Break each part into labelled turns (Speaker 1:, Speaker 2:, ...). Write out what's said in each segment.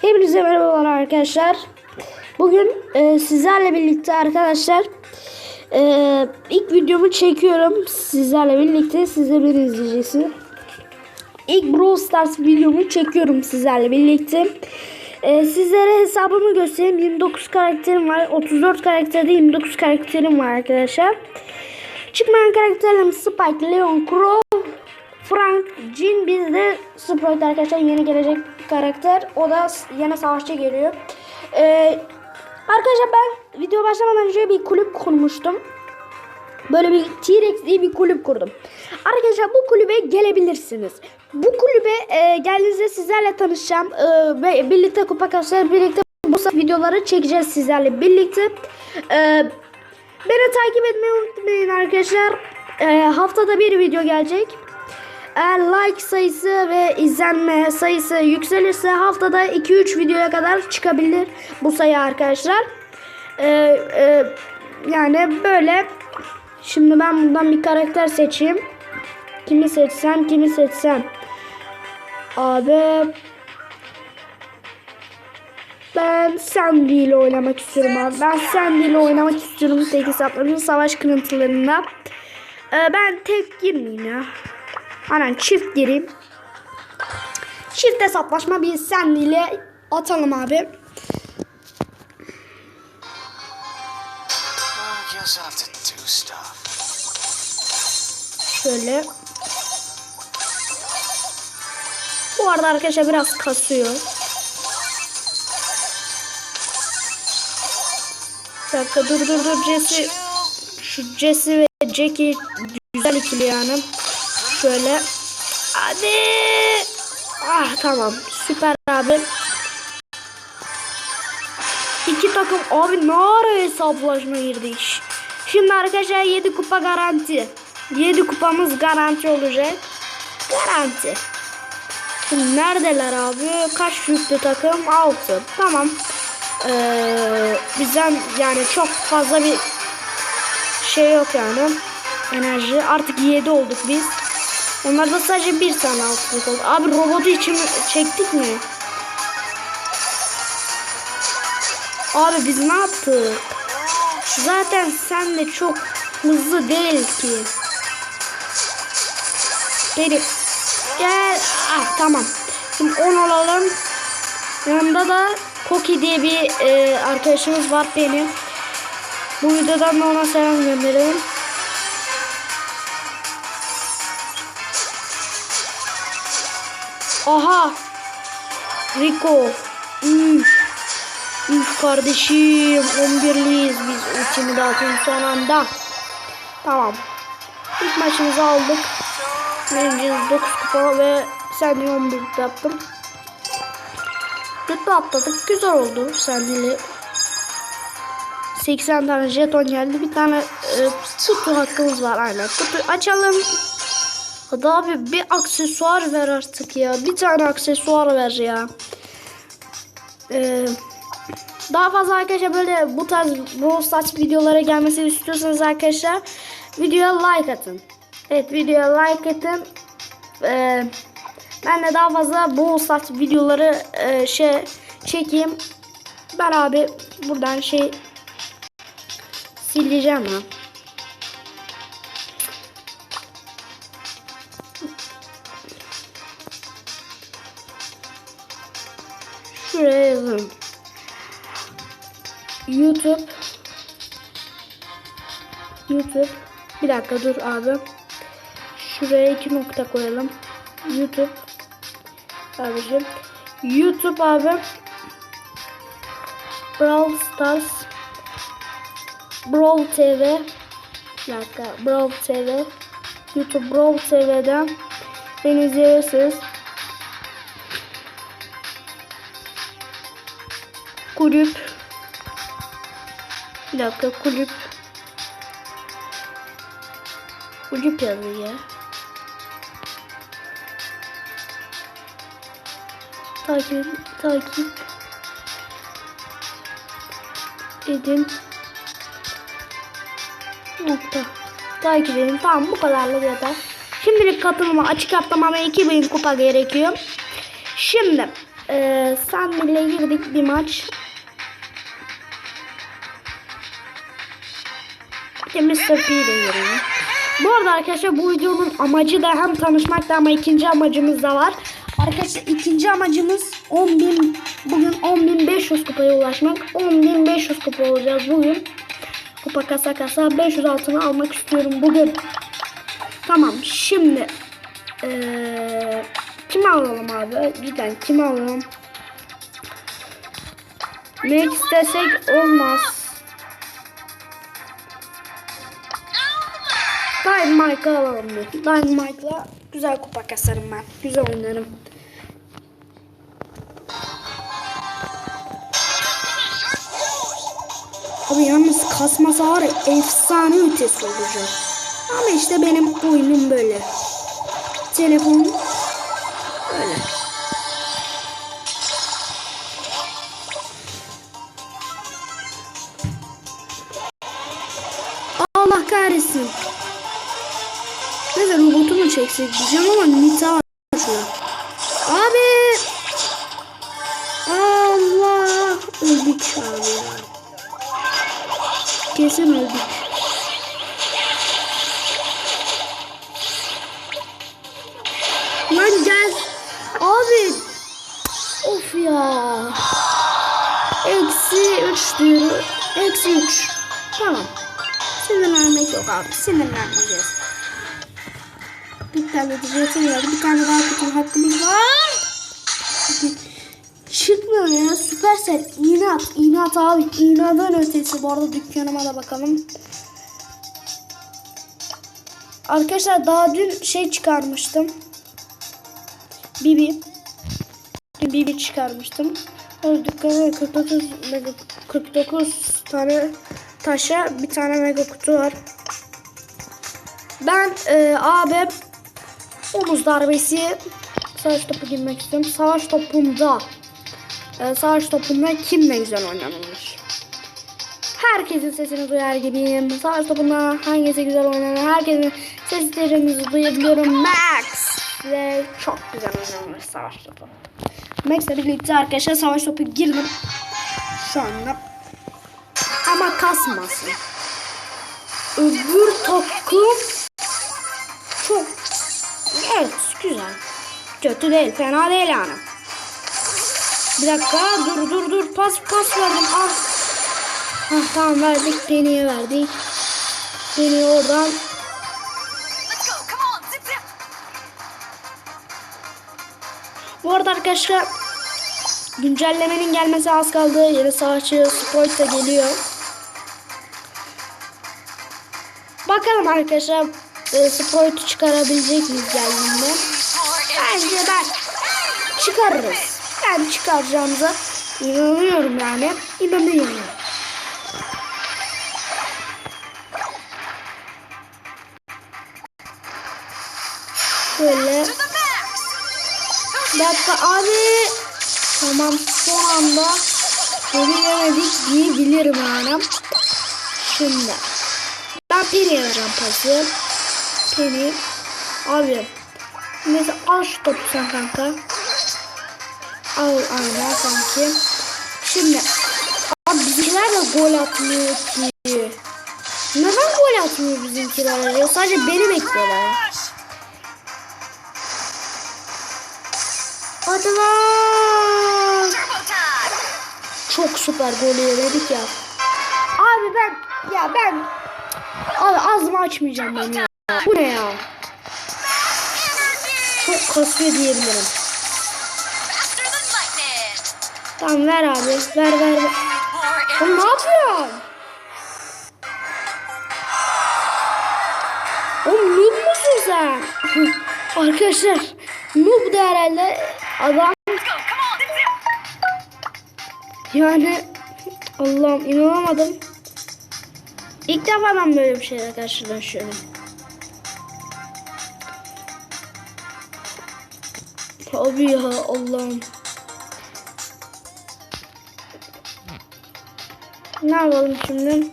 Speaker 1: Hepinize merhabalar arkadaşlar. Bugün e, sizlerle birlikte arkadaşlar e, ilk videomu çekiyorum. Sizlerle birlikte siz de beni izleyeceksiniz. İlk Brawl Stars videomu çekiyorum sizlerle birlikte. E, sizlere hesabımı göstereyim. 29 karakterim var. 34 karakterde 29 karakterim var arkadaşlar. Çıkmayan karakterlerim Spike, Leon, Crow, Frank, Jin bizde Sprite arkadaşlar yeni gelecek karakter. O da yine savaşçı geliyor. Ee, arkadaşlar ben video başlamadan önce bir kulüp kurmuştum. Böyle bir T-Rex diye bir kulüp kurdum. Arkadaşlar bu kulübe gelebilirsiniz. Bu kulübe e, geldiğinizde sizlerle tanışacağım. E, birlikte kupa kaslar, birlikte bu videoları çekeceğiz sizlerle birlikte. E, beni takip etmeyi unutmayın arkadaşlar. E, haftada bir video gelecek. Eğer like sayısı ve izlenme sayısı yükselirse haftada 2-3 videoya kadar çıkabilir bu sayı arkadaşlar. Ee, e, yani böyle. Şimdi ben buradan bir karakter seçeyim. Kimi seçsem kimi seçsem. Abi ben Sandy ile oynamak istiyorum abi. Ben Sandy ile oynamak istiyorum tek hesaplarımın savaş kırıntılarında. Ee, ben tek girmeyeyim ya. Aynen çift gireyim. Çift hesaplaşma bir Sandy ile atalım abi. Şöyle. Bu arada arkadaşlar biraz kasıyor. Bir dakika dur dur dur Jesse. Şu Jesse ve Jackie güzel ikili yani. Şöyle. Hadi. Ah tamam. Süper abi. İki takım abi ne ara hesaplaşma girdik. Şimdi arkadaşlar 7 kupa garanti. 7 kupamız garanti olacak. Garanti. Şimdi neredeler abi? Kaç yüklü takım? 6. Tamam. Ee, bizden yani çok fazla bir şey yok yani. Enerji. Artık 7 olduk biz. Onlarda sadece bir tane altılık oldu. Abi robotu için çektik mi? Abi biz ne yaptık? Zaten sen de çok hızlı değil ki. Benim. Gel. Ah tamam. Şimdi 10 olalım. Yanımda da Koki diye bir e, arkadaşımız var benim. Bu videodan da ona selam gönderelim. Aha. Rico. Üf. Üf kardeşim. 11'liyiz biz. Ultimi de atın son anda. Tamam. İlk maçımızı aldık. Birincimiz 9 kupa ve Sandy 11 yaptım. Rütbe atladık. Güzel oldu Sandy'li. 80 tane jeton geldi. Bir tane e, kutu hakkımız var aynen. Kutu açalım. Hadi abi bir aksesuar ver artık ya. Bir tane aksesuar ver ya. Ee, daha fazla arkadaşlar böyle bu tarz Brawl Stars videolara gelmesini istiyorsanız arkadaşlar videoya like atın. Evet videoya like atın. Ee, ben de daha fazla Brawl Stars videoları e, şey çekeyim. Ben abi buradan şey sileceğim ha. Şuraya yazın. YouTube YouTube bir dakika dur abi. Şuraya iki nokta koyalım. YouTube abicim. YouTube abi. Brawl Stars Brawl TV bir dakika Brawl TV YouTube Brawl TV'den beni izleyebilirsiniz. Kulüp bir dakika kulüp kulüp yazıyor ya. Takip takip edin nokta takip edin tamam bu kadarlık yeter. Şimdilik katılıma açık atlamama 2000 kupa gerekiyor. Şimdi Ee, Sandvil'e girdik bir maç. P'yi de gireyim. Bu arada arkadaşlar bu videonun amacı da hem tanışmak da ama ikinci amacımız da var. Arkadaşlar ikinci amacımız 10.000 bugün 10.500 kupaya ulaşmak. 10.500 kupa olacağız bugün. Kupa kasa kasa 500 altını almak istiyorum bugün. Tamam şimdi ee, kimi alalım abi? Cidden kimi alalım? Ne istesek olmaz. Dynamite'ı alalım bir. Dynamite'la güzel kupa kasarım ben. Güzel oynarım. Abi yalnız kasmasa var efsane ötesi olacak. Ama işte benim oyunum böyle. Telefon böyle. Allah kahretsin. Robotu mu çeksek diyeceğim ama Nita şurada. Abi. Allah. Öldük abi ya. Kesin öldük. Lan gel. Abi. Of ya. Eksi 3 diyor. Eksi 3. Tamam. Sinirlenmek yok abi. Sinirlenmeyeceğiz. Bir tane diyeceksin geldi. Bir tane daha kutu hakkımız var. Çıkmıyor ya. Süpersel. İnat. İnat abi. İnatın ötesi. Bu arada dükkanıma da bakalım. Arkadaşlar daha dün şey çıkarmıştım. Bibi. Dün Bibi çıkarmıştım. O dükkana 49, mega, 49 tane taşa bir tane mega kutu var. Ben e, abi omuz darbesi savaş topu girmek istiyorum. Savaş topunda e, savaş topunda kim ne güzel oynanılır. Herkesin sesini duyar gibiyim. Savaş topunda hangisi güzel oynanır. Herkesin seslerinizi duyabiliyorum. Max ve çok güzel oynanır savaş topu. Max'le birlikte arkadaşlar savaş topu girdim. Şu anda. Ama kasmasın. Öbür çok evet güzel. Kötü değil, fena değil yani. Bir dakika, dur dur dur. Pas pas verdim. Al. Hah, tamam verdik. Deniye verdik. Deniye oradan. Bu arada arkadaşlar güncellemenin gelmesi az kaldı. Yeni savaşçı Sprite da geliyor. Bakalım arkadaşlar e, Sprite'ı çıkarabilecek miyiz geldiğinde. Bence ben çıkarırız. Ben çıkaracağımıza inanıyorum yani. İnanıyorum.
Speaker 2: Max.
Speaker 1: bir dakika abi. Tamam son anda geri yemedik diyebilirim yani. Şimdi ben Penny'e vereceğim Penny. Abi. Neyse al şu topu sen kanka. Al aynen sanki. Şimdi abi bizimkiler de gol atmıyor ki. Neden gol atmıyor bizimkiler ya? Sadece beni bekliyorlar. Hadi lan. Çok süper golü yedik ya. Abi ben ya ben abi ağzımı açmayacağım ben ya. Bu ne ya? Çok kasıyor diyebilirim. Tamam ver abi. Ver ver ver. Oğlum ne yapıyorsun? Oğlum noob musun sen? Arkadaşlar noob da herhalde adam yani Allah'ım inanamadım. İlk defa ben böyle bir şeyle karşılaşıyorum. Abi ya Allah'ım. Ne yapalım şimdi?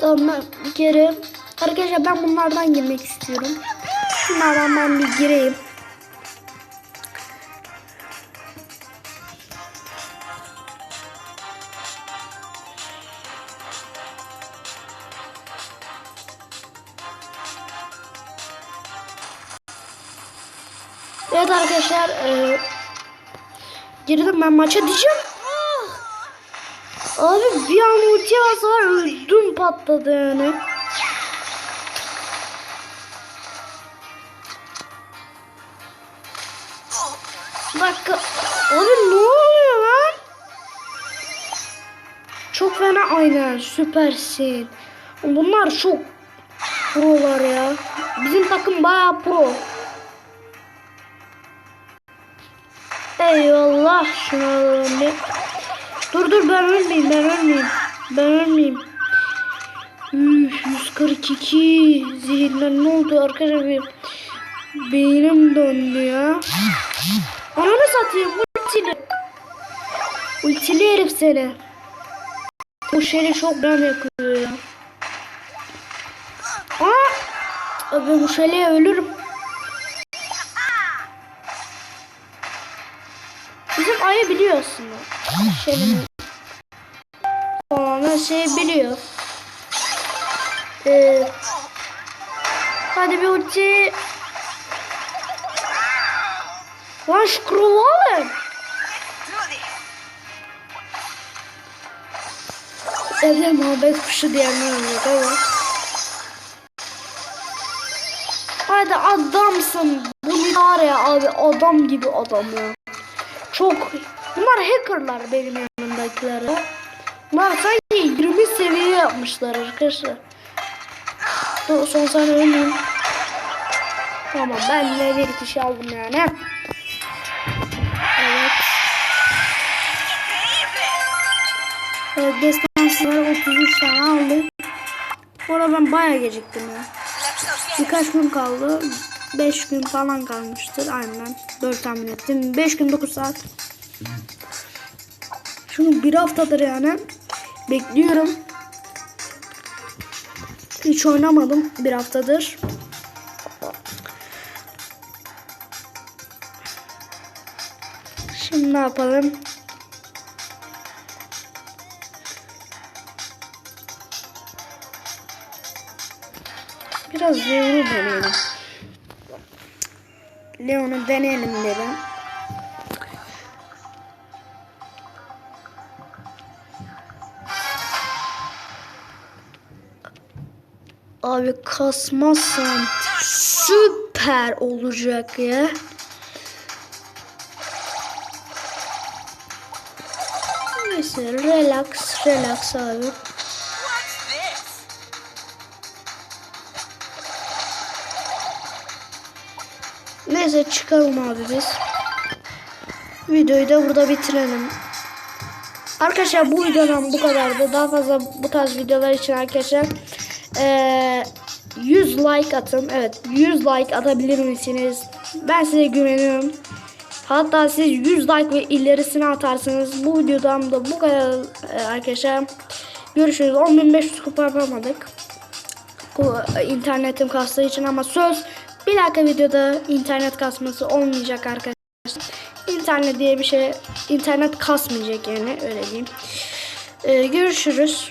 Speaker 1: Tamam geri. Arkadaşlar ben bunlardan girmek istiyorum. Şunlardan ben bir gireyim. Arkadaşlar e, girdim ben maça diyeceğim. Abi bir an ultiye var öldüm patladı yani. Bir dakika. Abi ne oluyor lan? Çok fena aynen süpersin. Bunlar çok prolar ya. Bizim takım bayağı pro. Eyvallah şunu alalım. Dur dur ben ölmeyeyim ben ölmeyeyim. Ben ölmeyeyim. Üf, 142 zehirlen ne oldu arkadaşlar bir beynim döndü ya. Ananı satayım ultili. Ultili herif seni. Bu şeyi çok can yakıyor ya. Aa! Abi bu şeleye ölürüm. Bizim ayı biliyor aslında. Şeyini. Falan her şeyi biliyor. Ee, hadi bir ulti. Lan şu krovu alın. Evde muhabbet kuşu diyenler oluyor ama. Hadi adamsın. Bu ne var ya abi adam gibi adam ya. Çok. Bunlar hackerlar benim yanımdakiler. ya. Bunlar sanki 20 seviye yapmışlar arkadaşlar. Dur son saniye ölmeyeyim. Tamam ben de bir kişi aldım yani. Evet. Evet destansları 33 tane aldım. Bu arada ben bayağı geciktim ya. Birkaç gün kaldı. 5 gün falan kalmıştır. Aynen. 4 tahmin ettim. 5 gün 9 saat. Şunu bir haftadır yani. Bekliyorum. Hiç oynamadım bir haftadır. Şimdi ne yapalım? Biraz Leon'u deneyelim. Leon'u deneyelim dedim. Abi kasmazsan süper olacak ya. Neyse relax relax abi. Neyse çıkalım abi biz. Videoyu da burada bitirelim. Arkadaşlar bu videodan bu kadardı. Daha fazla bu tarz videolar için arkadaşlar eee 100 like atın. Evet 100 like atabilir misiniz? Ben size güveniyorum. Hatta siz 100 like ve ilerisini atarsınız. Bu videodan da bu kadar e, arkadaşlar. Görüşürüz. 10.500 kupa yapamadık. İnternetim kastığı için ama söz bir dahaki videoda internet kasması olmayacak arkadaşlar. İnternet diye bir şey internet kasmayacak yani öyle diyeyim. Ee, görüşürüz.